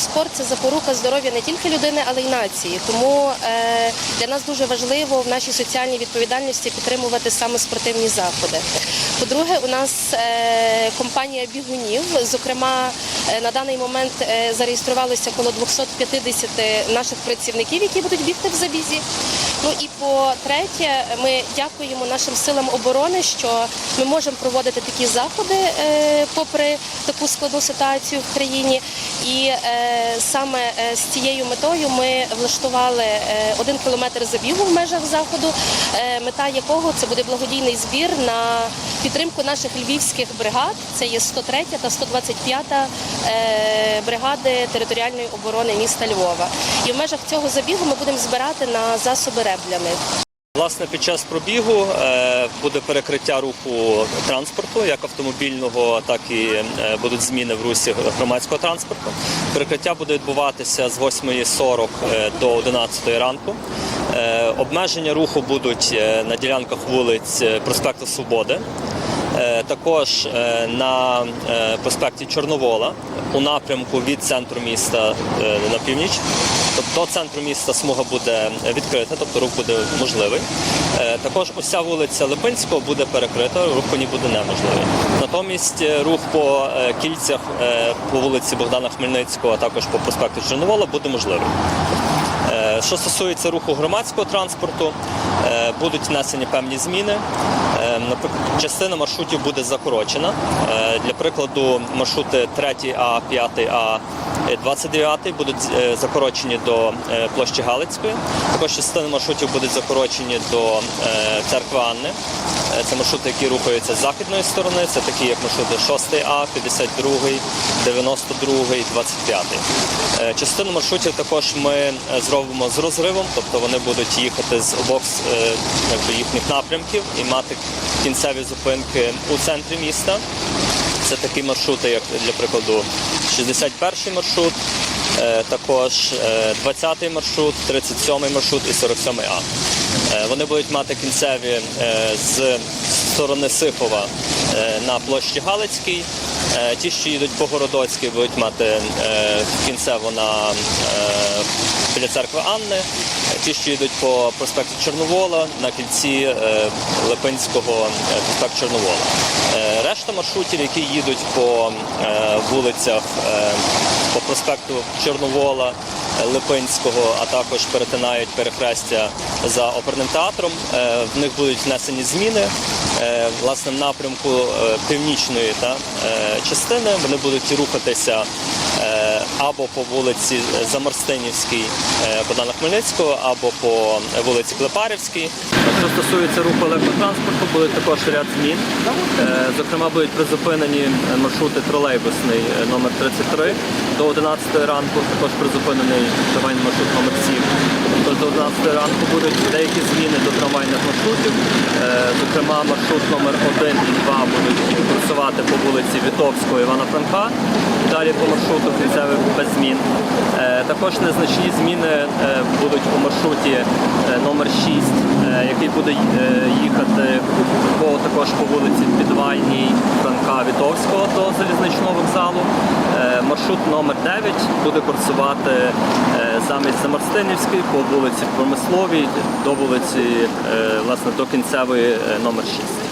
спорт це запорука здоров'я не тільки людини, але й нації. Тому е, для нас дуже важливо в нашій соціальній відповідальності підтримувати саме спортивні заходи. По-друге, у нас е, компанія бігунів. Зокрема, е, на даний момент зареєструвалося коло 250 наших працівників, які будуть бігти в забізі. Ну і по-третє, ми дякуємо нашим силам оборони, що ми можемо проводити такі заходи е, попри таку складну ситуацію в країні. І е, саме е, з цією метою ми влаштували один кілометр забігу в межах заходу, мета якого це буде благодійний збір на підтримку наших львівських бригад. Це є 103 та 125 е, бригади територіальної оборони міста Львова. І в межах цього забігу ми будемо збирати на засоби Них. Власне, під час пробігу е, буде перекриття руху транспорту, як автомобільного, так і е, будуть зміни в русі громадського транспорту. Перекриття буде відбуватися з 8.40 е, до 11 ранку. Обмеження руху будуть на ділянках вулиць проспекту Свободи. Також на проспекті Чорновола у напрямку від центру міста на північ. Тобто до центру міста смуга буде відкрита, тобто рух буде можливий. Е, Також уся вулиця Липинського буде перекрита, рух по ній буде неможливий. Натомість е, рух по е, кільцях по вулиці Богдана Хмельницького, а також по проспекту Чорновола буде можливий. Що стосується руху громадського транспорту, будуть внесені певні зміни. Наприклад, частина маршрутів буде закорочена. Для прикладу, маршрути 3А, 5А, 29 будуть е, закорочені до е, площі Галицької. Також частина маршрутів будуть закорочені до е, церкви Анни. Е, Це маршрути, які рухаються з західної сторони. Це такі, як маршрути 6А, 52, 92, 25. Е, Частину маршрутів також ми е, зробимо з розривом, тобто вони будуть їхати з обох е, якби, їхніх напрямків і мати кінцеві зупинки у центрі міста. Це такі маршрути, як для прикладу 61 маршрут, е, також е, 20 маршрут, 37-й маршрут і 47-й А. Е, Вони будуть мати кінцеві е, з сторони Сихова е, на площі Галицькій. Е, Ті, що їдуть по Городоцькій, будуть мати е, кінцево на е, біля церкви Анни. Ті, що йдуть по проспекту Чорновола на кільці е, Липинського е, проспект Чорновола. Е, Решта маршрутів, які їдуть по вулицях по проспекту Чорновола, Липинського, а також перетинають перехрестя за оперним театром. В них будуть внесені зміни. Власне, в напрямку північної та, частини вони будуть рухатися або по вулиці Замарстинівській е, Богдана Хмельницького, або по вулиці Клепарівській. Що стосується руху електротранспорту, буде також ряд змін. Е, Зокрема, будуть призупинені маршрути тролейбусний е, номер 33 до 11 ранку, також призупинений трамвайний маршрут номер 7. Тож до 11 ранку будуть деякі зміни до трамвайних маршрутів. Е, Зокрема, маршрут номер 1 і 2 будуть курсувати по вулиці Вітовського Івана Франка. Далі по маршруту кінцевих без змін. Е, Також незначні зміни е, будуть у маршруті е, номер 6, е, який буде їхати по також по вулиці Підвальній Франка Вітовського до залізничного вокзалу. Маршрут номер 9 буде курсувати замість Замарстинівської по вулиці Промисловій до вулиці власне до кінцевої номер 6.